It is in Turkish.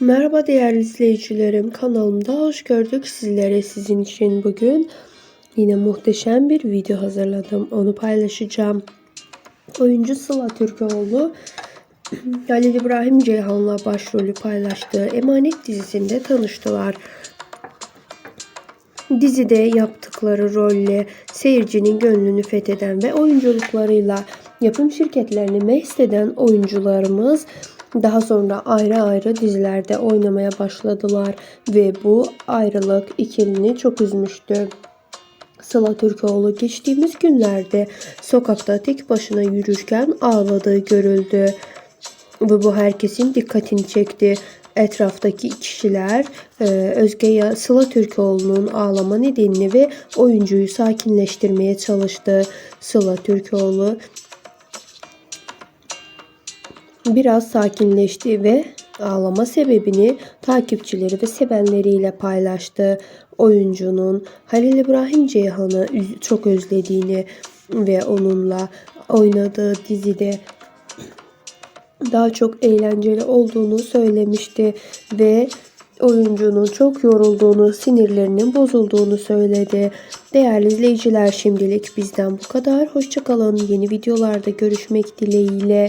Merhaba değerli izleyicilerim. Kanalımda hoş gördük sizlere. Sizin için bugün yine muhteşem bir video hazırladım. Onu paylaşacağım. Oyuncu Sıla Türkoğlu Halil İbrahim Ceyhan'la başrolü paylaştığı Emanet dizisinde tanıştılar. Dizide yaptıkları rolle seyircinin gönlünü fetheden ve oyunculuklarıyla yapım şirketlerini mest eden oyuncularımız daha sonra ayrı ayrı dizilerde oynamaya başladılar ve bu ayrılık ikilini çok üzmüştü. Sıla Türkoğlu geçtiğimiz günlerde sokakta tek başına yürürken ağladığı görüldü. Ve bu herkesin dikkatini çekti. Etraftaki kişiler e, Özge Sıla Türkoğlu'nun ağlama nedenini ve oyuncuyu sakinleştirmeye çalıştı. Sıla Türkoğlu biraz sakinleşti ve ağlama sebebini takipçileri ve sevenleriyle paylaştı. Oyuncunun Halil İbrahim Ceyhan'ı çok özlediğini ve onunla oynadığı dizide daha çok eğlenceli olduğunu söylemişti ve oyuncunun çok yorulduğunu, sinirlerinin bozulduğunu söyledi. Değerli izleyiciler şimdilik bizden bu kadar. Hoşçakalın. Yeni videolarda görüşmek dileğiyle.